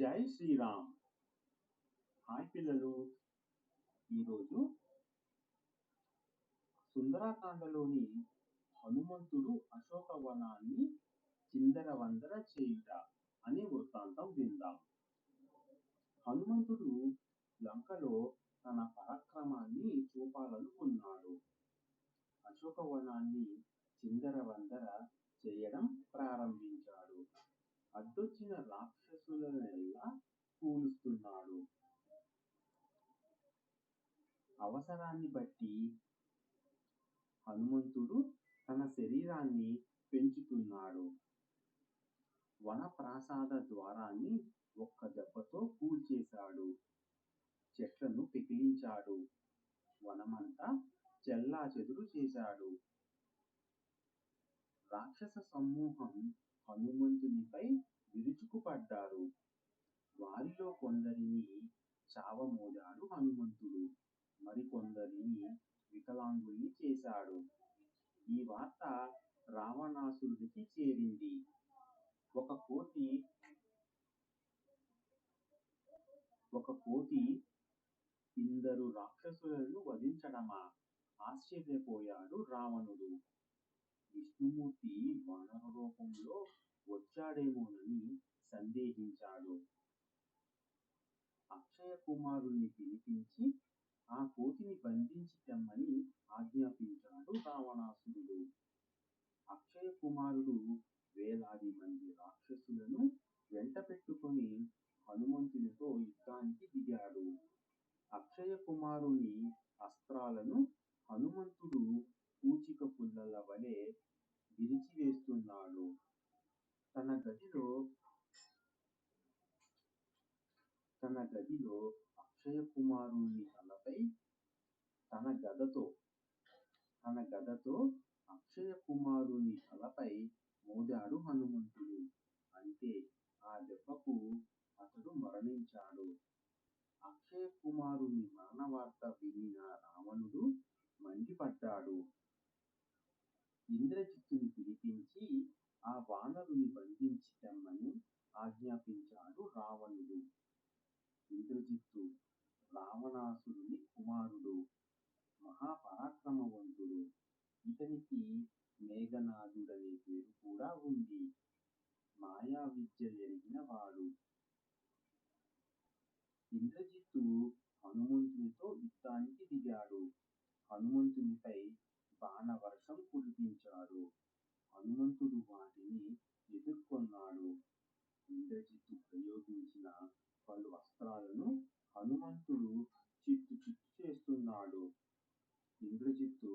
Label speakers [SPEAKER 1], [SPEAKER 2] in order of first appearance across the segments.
[SPEAKER 1] జై శ్రీరామ్. హాయ్ పిల్లలు. ఈరోజు సుందరాకాండలోని హనుమంతుడు అశోకవనాన్ని చిందరవందర చేయుట అనే వృత్తాంతం విందాం. హనుమంతుడు లంకలో తన పరాక్రమాన్ని చూపాలనుకున్నాడు. అశోకవనాన్ని చిందరవందర చేయడం ప్రారంభించాడు. అడ్డొచ్చిన రాత్రి అవసరాన్ని బట్టి హనుమంతుడు తన శరీరాన్ని పెంచుతున్నాడు. వనప్రాసాద ద్వారాన్ని ఒక్క దెబ్బతో కూల్చేశాడు. చెట్లను పిగిలించాడు వనమంతా చెల్లా చెదురు చేశాడు. రాక్షస సమూహం హనుమంతునిపై విరుచుకుపడ్డారు. వారిలో కొందరిని చావమోదాడు హనుమంతుడు. మరికొందరిని వికలాంగుల్ని చేశాడు. ఈ వార్త రావణాసురుడికి చేరింది. ఒక కోతి ఒక కోతి ఇందరు రాక్షసులను వధించడమా ఆశ్చర్యపోయాడు రావణుడు. విష్ణుమూర్తి వానర రూపంలో వచ్చాడేమోనని సందేహించాడు. అక్షయ కుమారుణ్ణి పిలిపించి ఆ కోతిని బంధించి తెమ్మని ఆజ్ఞాపించాడు రావణాసురుడు. అక్షయ కుమారుడు వేలాది మంది రాక్షసులను వెంట పెట్టుకుని హనుమంతునితో యుద్ధానికి దిగాడు. అక్షయ కుమారుని అస్త్రాలను హనుమంతుడు పూచిక పుల్లల వలె విరిచివేస్తున్నాడు. తన గదిలో తన గదిలో అక్షయకుమారుని తలపై తన గదతో తన గదతో అక్షయకుమారుని తలపై మోదాడు హనుమంతుడు. అంతే ఆ దెబ్బకు అతడు మరణించాడు. అక్షయ కుమారుని మరణ వార్త వినిన రావణుడు మండిపడ్డాడు. ఇంద్రజిత్తుని పిలిపించి ఆ వానరుని బంధించి తెమ్మని ఆజ్ఞాపించాడు రావణుడు. ఇంద్రజిత్తు రావణాసురుని కుమారుడు మహాపరాక్రమవంతుడు. ఇతనికి మేఘనాథుడనే పేరు కూడా ఉంది. మాయా విద్య ఎరిగిన వాడు. ఇంద్రజిత్తు హనుమంతునితో యుద్ధానికి దిగాడు. హనుమంతునిపై బాణవర్షం కురిపించాడు. హనుమంతుడు వాటిని ఎదుర్కొన్నాడు. ఇంద్రజిత్తు ప్రయోగించిన పలు అస్త్రాలను హనుమంతుడు చిత్తు చిత్తు చేస్తున్నాడు. ఇంద్రజిత్తు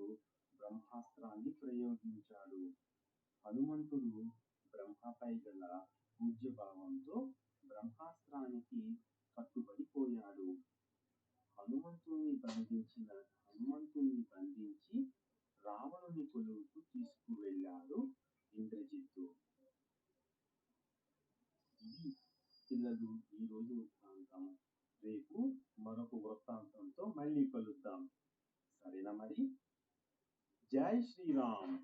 [SPEAKER 1] బ్రహ్మాస్త్రాన్ని ప్రయోగించాడు. హనుమంతుడు బ్రహ్మపై గల పూజ్యభావంతో బ్రహ్మాస్త్రానికి కట్టుబడిపోయాడు హనుమంతుణ్ణి బంధించిన హనుమంతుణ్ణి బంధించి రావణుని కొలువుకు తీసుకువెళ్ళాడు ఇంద్రజిత్తు. ఇది పిల్లలు ఈ రోజు వృత్తాంతం రేపు మరొక వృత్తాంతంతో మళ్ళీ కలుద్దాం సరేనా మరి జై శ్రీరామ్